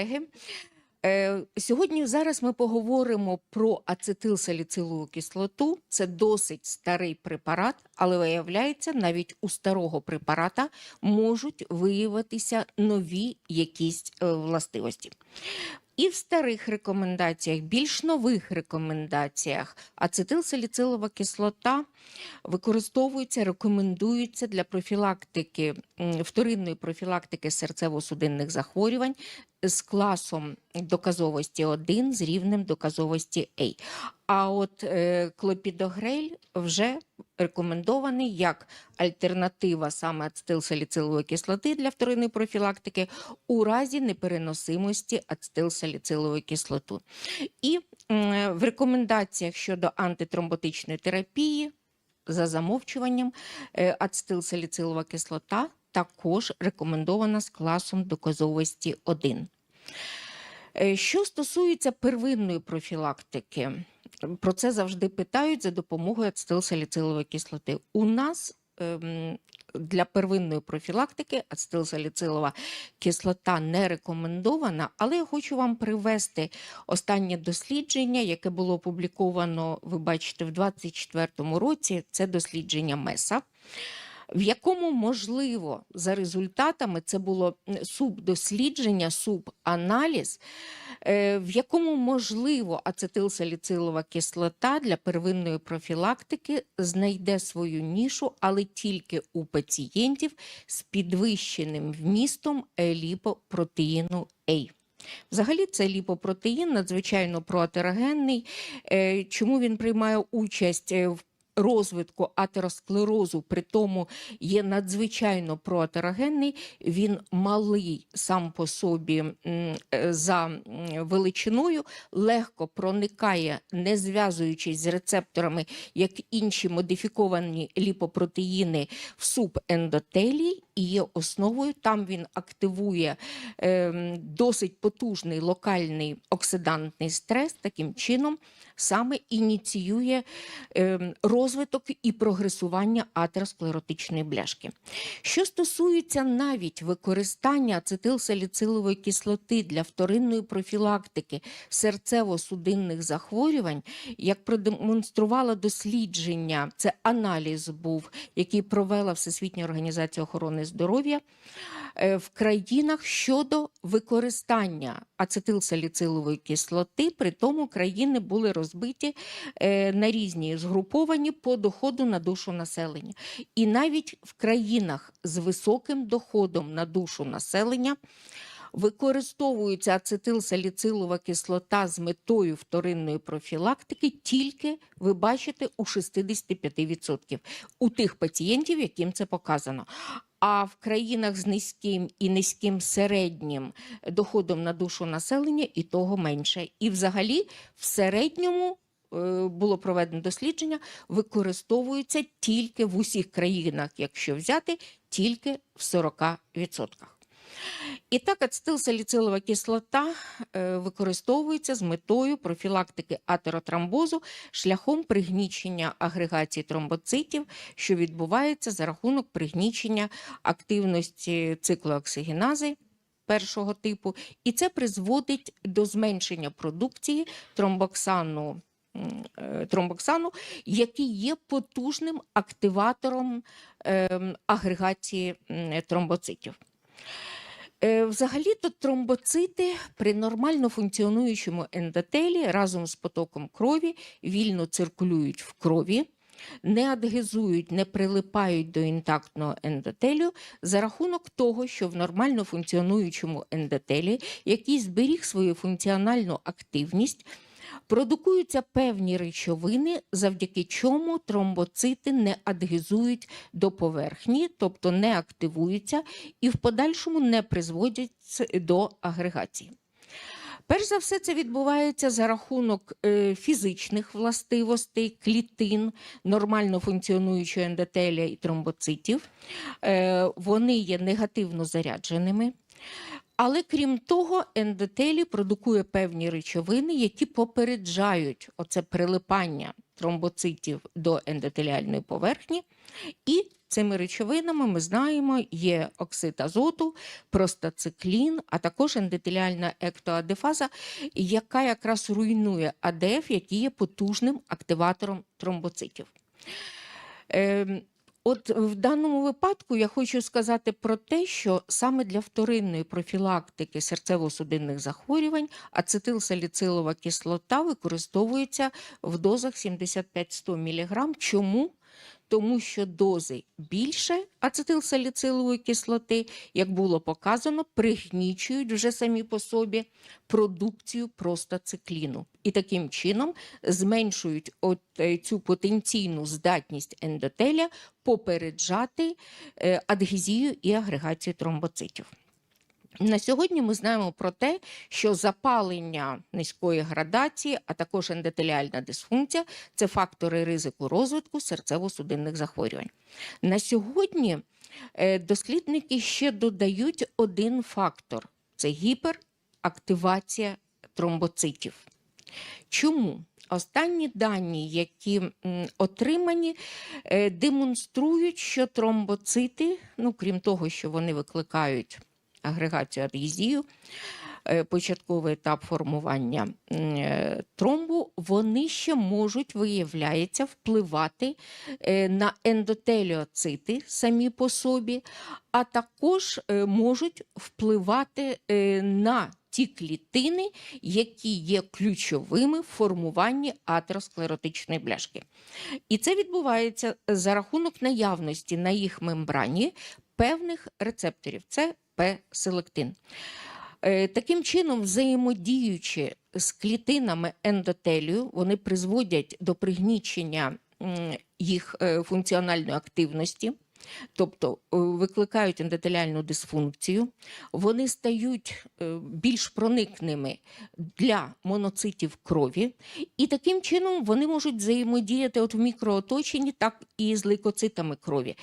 колеги. Е, Сьогодні зараз ми поговоримо про ацетилсаліцилову кислоту. Це досить старий препарат, але виявляється, навіть у старого препарата можуть виявитися нові якісь е, властивості. І в старих рекомендаціях, більш нових рекомендаціях, ацетилсаліцилова кислота використовується, рекомендується для профілактики вторинної профілактики серцево-судинних захворювань з класом доказовості 1 з рівнем доказовості А. А от е, клопідогрель вже рекомендований як альтернатива саме ацетилсаліцилової кислоти для вторинної профілактики у разі непереносимості ацетилсаліцилової кислоти. І м, в рекомендаціях щодо антитромботичної терапії за замовчуванням е, ацетилсаліцилова кислота також рекомендована з класом доказовості 1. Е, Що стосується первинної профілактики, про це завжди питають за допомогою ацетилсаліцилової кислоти. У нас ем, для первинної профілактики ацетилсаліцилова кислота не рекомендована, але я хочу вам привести останнє дослідження, яке було опубліковано, ви бачите, в 2024 році. Це дослідження МЕСА. В якому можливо за результатами це було субдослідження, субаналіз, е, в якому можливо ацетилсаліцилова кислота для первинної профілактики знайде свою нішу, але тільки у пацієнтів з підвищеним вмістом ліпопротеїну А. Взагалі, це ліпопротеїн надзвичайно проатерогенний. Е, Чому він приймає участь е, в розвитку атеросклерозу, при тому є надзвичайно проатерогенний, він малий сам по собі е, за величиною, легко проникає, не зв'язуючись з рецепторами, як інші модифіковані ліпопротеїни в субендотелій і є основою. Там він активує ем, досить потужний локальний оксидантний стрес, таким чином саме ініціює ем, розвиток і прогресування атеросклеротичної бляшки. Що стосується навіть використання ацетилсаліцилової кислоти для вторинної профілактики серцево-судинних захворювань, як продемонструвало дослідження, це аналіз був, який провела Всесвітня організація охорони здоров'я е, в країнах щодо використання ацетилсаліцилової кислоти, при тому країни були розбиті е, на різні згруповані по доходу на душу населення. І навіть в країнах з високим доходом на душу населення використовується ацетилсаліцилова кислота з метою вторинної профілактики тільки, ви бачите, у 65% у тих пацієнтів, яким це показано. А в країнах з низьким і низьким середнім доходом на душу населення і того менше. І взагалі в середньому е, було проведено дослідження, використовується тільки в усіх країнах, якщо взяти, тільки в 40%. І так, ацетилсаліцилова кислота е, використовується з метою профілактики атеротромбозу шляхом пригнічення агрегації тромбоцитів, що відбувається за рахунок пригнічення активності циклооксигенази першого типу, і це призводить до зменшення продукції тромбоксану. е, Тромбоксану, який є потужним активатором ем, агрегації тромбоцитів. Е, Взагалі-то тромбоцити при нормально функціонуючому ендотелі разом з потоком крові вільно циркулюють в крові, не адгезують, не прилипають до інтактного ендотелю за рахунок того, що в нормально функціонуючому ендотелі, який зберіг свою функціональну активність, Продукуються певні речовини, завдяки чому тромбоцити не адгезують до поверхні, тобто не активуються і в подальшому не призводять до агрегації. Перш за все, це відбувається за рахунок е, фізичних властивостей, клітин, нормально функціонуючого ендотелія і тромбоцитів. Е, вони є негативно зарядженими. Але крім того, ендотелій продукує певні речовини, які попереджають оце прилипання тромбоцитів до ендотеліальної поверхні. І цими речовинами ми знаємо є оксид азоту, простациклін, а також ендотеліальна ектоадефаза, яка якраз руйнує АДФ, який є потужним активатором тромбоцитів. Ем, От в даному випадку я хочу сказати про те, що саме для вторинної профілактики серцево-судинних захворювань ацетилсаліцилова кислота використовується в дозах 75-100 мг. Чому? Тому що дози більше ацетилсаліцилової кислоти, як було показано, пригнічують вже самі по собі продукцію простацикліну. І таким чином зменшують от е, цю потенційну здатність ендотеля попереджати е, адгезію і агрегацію тромбоцитів. На сьогодні ми знаємо про те, що запалення низької градації, а також ендотеліальна дисфункція це фактори ризику розвитку серцево-судинних захворювань. На сьогодні е, дослідники ще додають один фактор це гіперактивація тромбоцитів. Чому? Останні дані, які отримані, е, демонструють, що тромбоцити, ну крім того, що вони викликають агрегацію адгезію, е, початковий етап формування е, тромбу, вони ще можуть, виявляється, впливати е, на ендотеліоцити самі по собі, а також можуть впливати на ті клітини, які є ключовими в формуванні атеросклеротичної бляшки. І це відбувається за рахунок наявності на їх мембрані певних рецепторів. Це П-селектин. Е, Таким чином, взаємодіючи з клітинами ендотелію, вони призводять до пригнічення їх е, функціональної активності, тобто е, викликають ендотеліальну дисфункцію, вони стають більш проникними для моноцитів крові, і таким чином вони можуть взаємодіяти от в мікрооточенні, так і з лейкоцитами крові.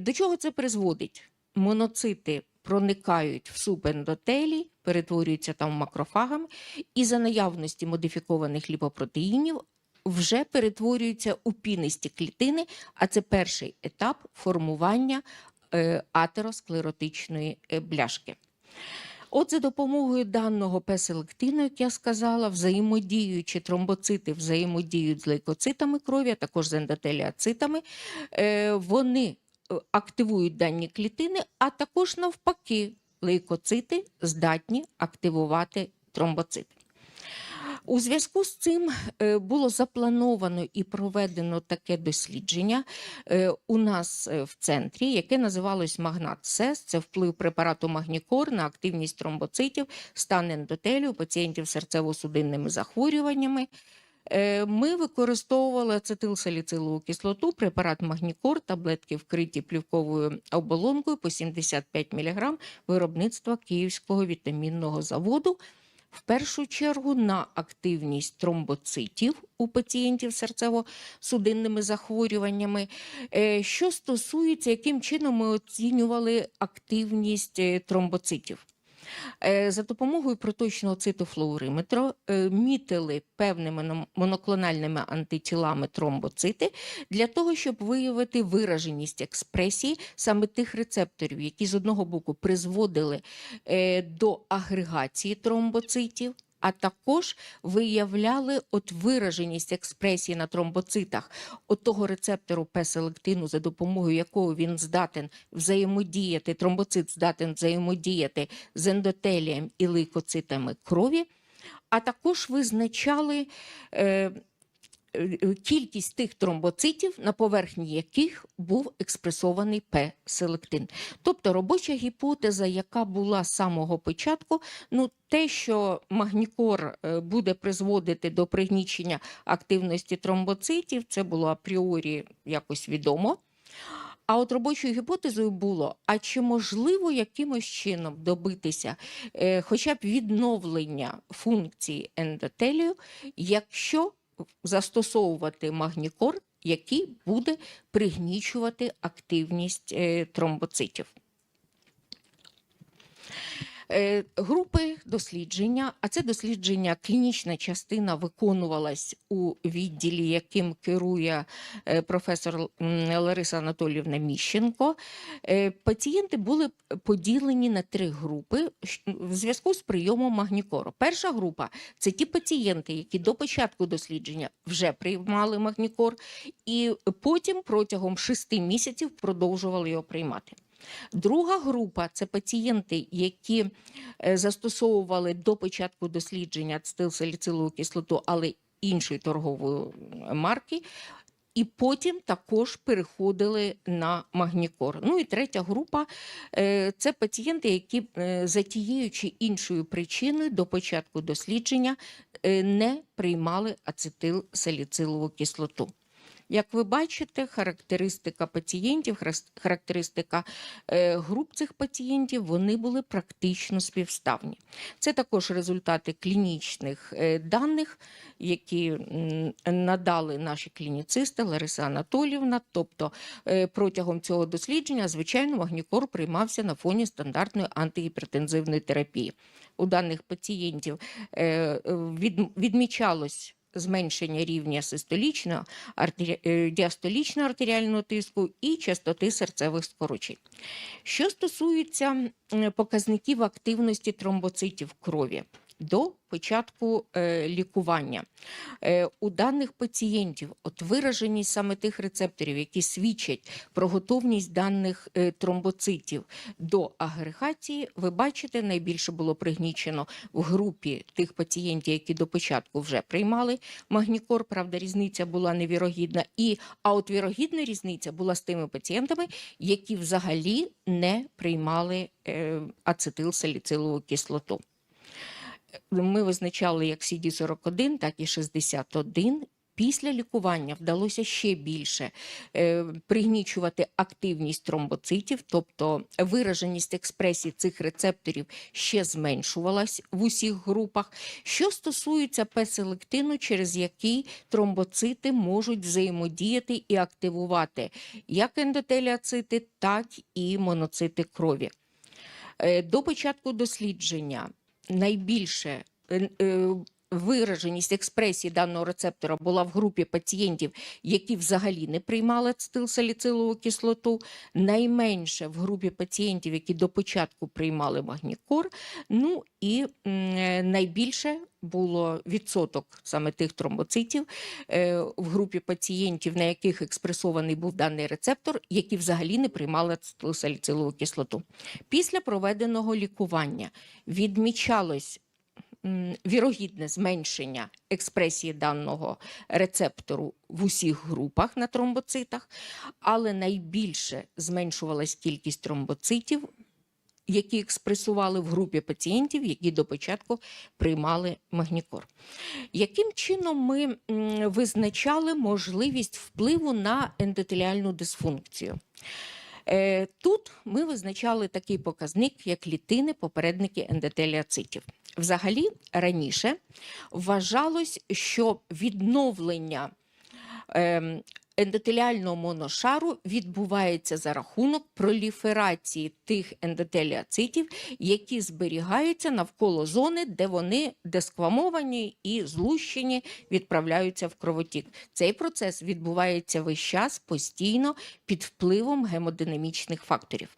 До чого це призводить? Моноцити проникають в субендотелій, перетворюються там макрофагами, і за наявності модифікованих ліпопротеїнів вже перетворюються у пінисті клітини, а це перший етап формування е, атеросклеротичної е, бляшки. От за допомогою даного П-селектину, як я сказала, взаємодіючи тромбоцити взаємодіють з лейкоцитами крові, а також з ендотеліоцитами, е, вони активують дані клітини, а також навпаки, лейкоцити здатні активувати тромбоцити. У зв'язку з цим е, було заплановано і проведено таке дослідження е, у нас е, в центрі, яке називалось Магнат СЕС. Це вплив препарату Магнікор на активність тромбоцитів, стан ендотелію пацієнтів серцево-судинними захворюваннями. Е, Ми використовували ацетилсаліцилову кислоту, препарат Магнікор, таблетки вкриті плівковою оболонкою по 75 мг виробництва Київського вітамінного заводу. В першу чергу на активність тромбоцитів у пацієнтів серцево-судинними захворюваннями. Е, Що стосується, яким чином ми оцінювали активність е, тромбоцитів. Е, За допомогою проточного цитофлуориметру е, мітили певними моноклональними антитілами тромбоцити для того, щоб виявити вираженість експресії саме тих рецепторів, які з одного боку призводили е, до агрегації тромбоцитів. А також виявляли от вираженість експресії на тромбоцитах от того рецептору П-селектину, за допомогою якого він здатен взаємодіяти, тромбоцит здатен взаємодіяти з ендотелієм і лейкоцитами крові, а також визначали е, кількість тих тромбоцитів, на поверхні яких був експресований П-селектин. Тобто робоча гіпотеза, яка була з самого початку, ну те, що магнікор е, буде призводити до пригнічення активності тромбоцитів, це було апріорі якось відомо. А от робочою гіпотезою було: а чи можливо якимось чином добитися е, хоча б відновлення функції ендотелію, якщо застосовувати магнікор, який буде пригнічувати активність е, тромбоцитів? Е, Групи дослідження, а це дослідження, клінічна частина виконувалась у відділі, яким керує е, професор Лариса Анатоліївна Міщенко. Е, Пацієнти були поділені на три групи в зв'язку з прийомом магнікору. Перша група це ті пацієнти, які до початку дослідження вже приймали магнікор, і потім протягом шести місяців продовжували його приймати. Друга група це пацієнти, які е, застосовували до початку дослідження ацетилсаліцилову кислоту, але іншої торгової е, марки. І потім також переходили на магнікор. Ну і третя група е, це пацієнти, які за тією чи іншою причиною до початку дослідження не приймали ацетилсаліцилову кислоту. Як ви бачите, характеристика пацієнтів, характеристика е, груп цих пацієнтів, вони були практично співставні. Це також результати клінічних е, даних, які надали наші клініцисти Лариса Анатоліївна. Тобто е, протягом цього дослідження, звичайно, магнікор приймався на фоні стандартної антигіпертензивної терапії. У даних пацієнтів відмічалось зменшення рівня систолічного, артері... е, діастолічного артеріального тиску і частоти серцевих скорочень. Що стосується показників активності тромбоцитів в крові до початку е, лікування, е, у даних пацієнтів от вираженість саме тих рецепторів, які свідчать про готовність даних е, тромбоцитів до агрегації, ви бачите, найбільше було пригнічено в групі тих пацієнтів, які до початку вже приймали магнікор. Правда, різниця була невірогідна. І а от вірогідна різниця була з тими пацієнтами, які взагалі не приймали ацетилсаліцилову кислоту. Ми визначали як CD41, так і 61. Після лікування вдалося ще більше е, пригнічувати активність тромбоцитів, тобто вираженість експресії цих рецепторів ще зменшувалась в усіх групах. Що стосується П-селектину, через який тромбоцити можуть взаємодіяти і активувати як ендотеліоцити, так і моноцити крові. Е, До початку дослідження найбільше е, е, вираженість експресії даного рецептора була в групі пацієнтів, які взагалі не приймали ацетилсаліцилову кислоту, найменше в групі пацієнтів, які до початку приймали магнікор. Ну і найбільше було відсоток саме тих тромбоцитів е, в групі пацієнтів, на яких експресований був даний рецептор, які взагалі не приймали ацетилсаліцилову кислоту. Після проведеного лікування відмічалось вірогідне зменшення експресії даного рецептору в усіх групах на тромбоцитах, але найбільше зменшувалась кількість тромбоцитів, які експресували в групі пацієнтів, які до початку приймали магнікор. Яким чином ми визначали можливість впливу на ендотеліальну дисфункцію? Е, Тут ми визначали такий показник, як клітини, попередники ендотеліоцитів. Взагалі, раніше вважалось, що відновлення ем, ендотеліального моношару відбувається за рахунок проліферації тих ендотеліоцитів, які зберігаються навколо зони, де вони десквамовані і злущені, відправляються в кровотік. Цей процес відбувається весь час постійно під впливом гемодинамічних факторів.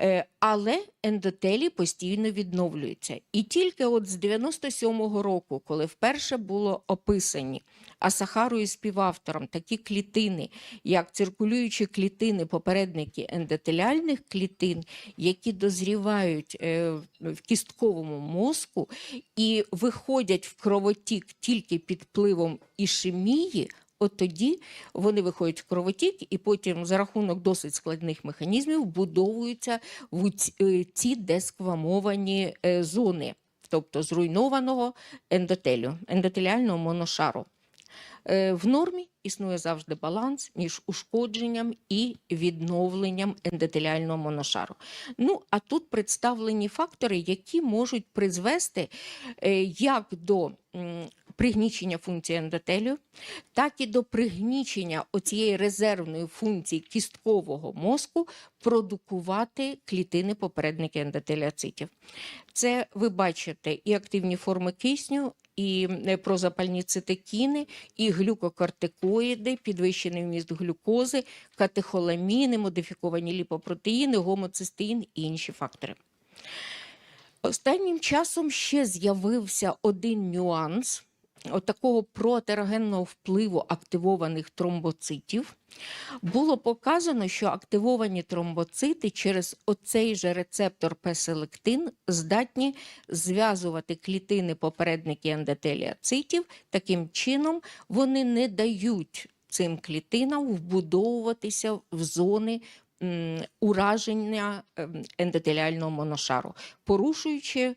Е, Але ендотелій постійно відновлюється. І тільки от з 97-го року, коли вперше було описані Асахарою співавтором такі клітини, як циркулюючі клітини, попередники ендотеліальних клітин, які дозрівають е, в кістковому мозку і виходять в кровотік тільки під впливом ішемії, От тоді вони виходять в кровотік, і потім за рахунок досить складних механізмів вбудовуються в ці- е, десквамовані е, зони, тобто зруйнованого ендотелю, ендотеліального моношару. Е, В нормі існує завжди баланс між ушкодженням і відновленням ендотеліального моношару. Ну, а тут представлені фактори, які можуть призвести як до пригнічення функції ендотелію, так і до пригнічення оцієї резервної функції кісткового мозку продукувати клітини попередники ендотеліоцитів. Це ви бачите і активні форми кисню, і е, прозапальні цитокіни, і глюкокортикоїди, підвищений вміст глюкози, катехоламіни, модифіковані ліпопротеїни, гомоцистеїн і інші фактори. Останнім часом ще з'явився один нюанс от такого протерогенного впливу активованих тромбоцитів. Було показано, що активовані тромбоцити через оцей же рецептор П-селектин здатні зв'язувати клітини попередники ендотеліоцитів. Таким чином вони не дають цим клітинам вбудовуватися в зони ураження ем, ендотеліального моношару, порушуючи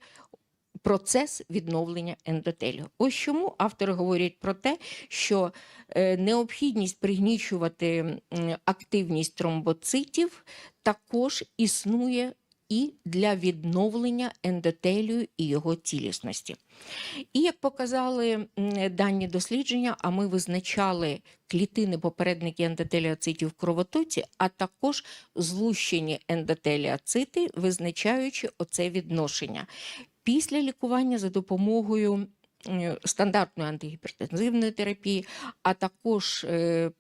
процес відновлення ендотелію. Ось чому автори говорять про те, що е, необхідність пригнічувати активність тромбоцитів також існує і для відновлення ендотелію і його цілісності. І як показали дані дослідження, а ми визначали клітини попередники ендотеліоцитів в кровотоці, а також злущені ендотеліоцити, визначаючи оце відношення. Після лікування за допомогою стандартної антигіпертензивної терапії, а також е,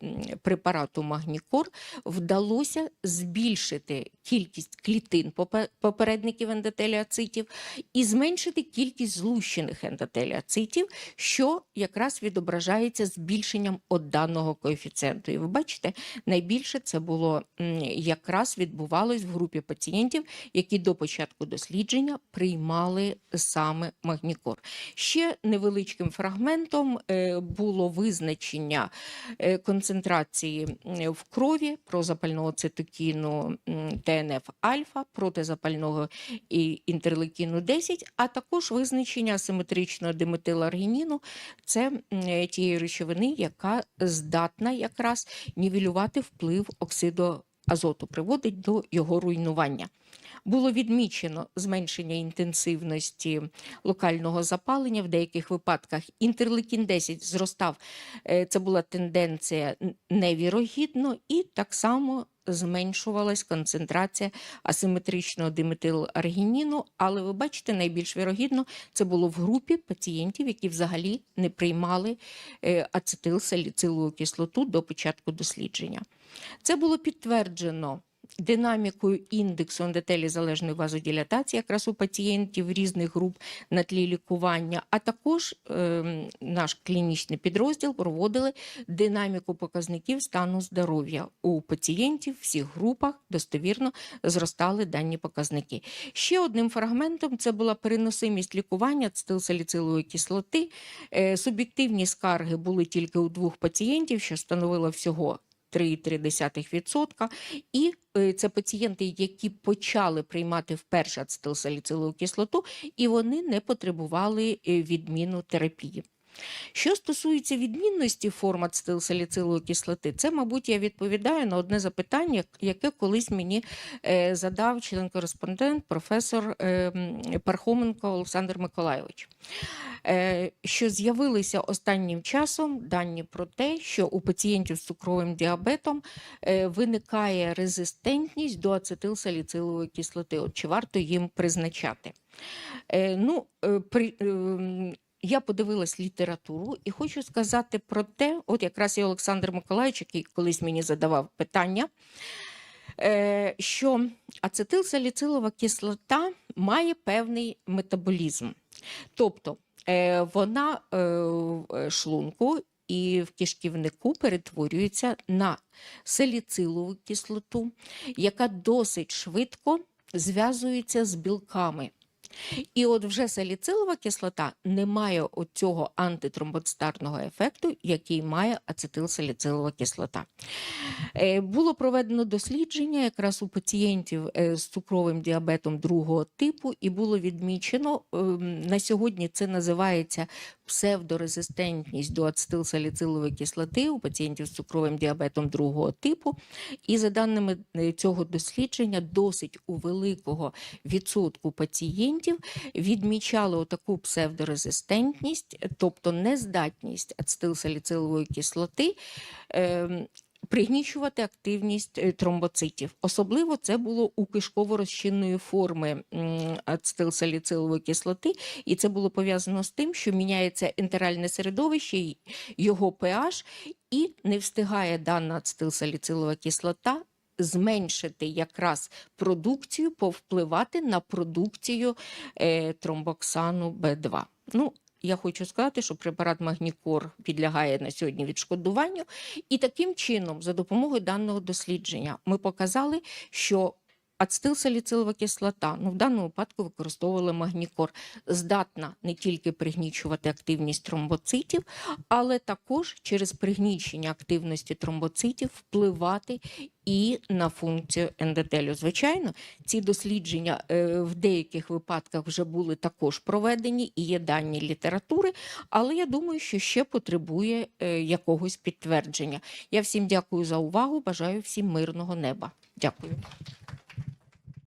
препарату Магнікор, вдалося збільшити кількість клітин попередників ендотеліоцитів і зменшити кількість злущених ендотеліоцитів, що якраз відображається збільшенням от даного коефіцієнту. І ви бачите, найбільше це було якраз відбувалось в групі пацієнтів, які до початку дослідження приймали саме магнікор. Ще невеличким фрагментом е, було визначення е, концентрації в крові прозапального цитокіну ТНФ-альфа, протизапального і інтерлейкіну 10, а також визначення асиметричного диметиларгініну. Це тієї речовини, яка здатна якраз нівелювати вплив оксиду азоту, приводить до його руйнування. Було відмічено зменшення інтенсивності локального запалення. В деяких випадках інтерлейкін 10 зростав. Е, Це була тенденція невірогідно, і так само зменшувалась концентрація асиметричного диметиларгініну. Але ви бачите, найбільш вірогідно це було в групі пацієнтів, які взагалі не приймали е, ацетилсаліцилову кислоту до початку дослідження. Це було підтверджено динамікою індексу ендотелі залежної вазодилатації якраз у пацієнтів різних груп на тлі лікування, а також ем, наш клінічний підрозділ проводили динаміку показників стану здоров'я у пацієнтів всіх групах достовірно зростали дані показники. Ще одним фрагментом це була переносимість лікування ацетилсаліцилової кислоти. Е, Суб'єктивні скарги були тільки у двох пацієнтів, що становило всього 3,3%. І е, це пацієнти, які почали приймати вперше ацетилсаліцилову кислоту, і вони не потребували е, відміну терапії. Що стосується відмінності форм ацетилсаліцилової кислоти, це, мабуть, я відповідаю на одне запитання, яке колись мені е, задав член-кореспондент, професор е, Пархоменко Олександр Миколайович. Е, що з'явилися останнім часом дані про те, що у пацієнтів з цукровим діабетом е, виникає резистентність до ацетилсаліцилової кислоти. От чи варто їм призначати? Ну, при, ем, я подивилась літературу і хочу сказати про те, от якраз і Олександр Миколаївич, який колись мені задавав питання, е, що ацетилсаліцилова кислота має певний метаболізм. Тобто е, вона е, в шлунку і в кишківнику перетворюється на саліцилову кислоту, яка досить швидко зв'язується з білками. І от вже саліцилова кислота не має цього антитромбоцитарного ефекту, який має ацетилсаліцилова кислота. Е, Було проведено дослідження якраз у пацієнтів е, з цукровим діабетом другого типу, і було відмічено ем, на сьогодні це називається псевдорезистентність до ацетилсаліцилової кислоти у пацієнтів з цукровим діабетом другого типу. І за даними е, цього дослідження, досить у великого відсотку пацієнтів тромбоцитів відмічали отаку псевдорезистентність, тобто нездатність ацетилсаліцилової кислоти. ем, Пригнічувати активність е, тромбоцитів. Особливо це було у кишково-розчинної форми ацетилсаліцилової кислоти, і це було пов'язано з тим, що міняється ентеральне середовище, його pH, і не встигає дана ацетилсаліцилова кислота зменшити якраз продукцію, повпливати на продукцію е, тромбоксану Б2. Ну, я хочу сказати, що препарат Магнікор підлягає на сьогодні відшкодуванню, і таким чином, за допомогою даного дослідження, ми показали, що ацетилсаліцилова кислота, ну в даному випадку використовували магнікор, здатна не тільки пригнічувати активність тромбоцитів, але також через пригнічення активності тромбоцитів впливати і на функцію ендотелю. Звичайно, ці дослідження е, в деяких випадках вже були також проведені і є дані літератури, але я думаю, що ще потребує е, якогось підтвердження. Я всім дякую за увагу. Бажаю всім мирного неба. Дякую.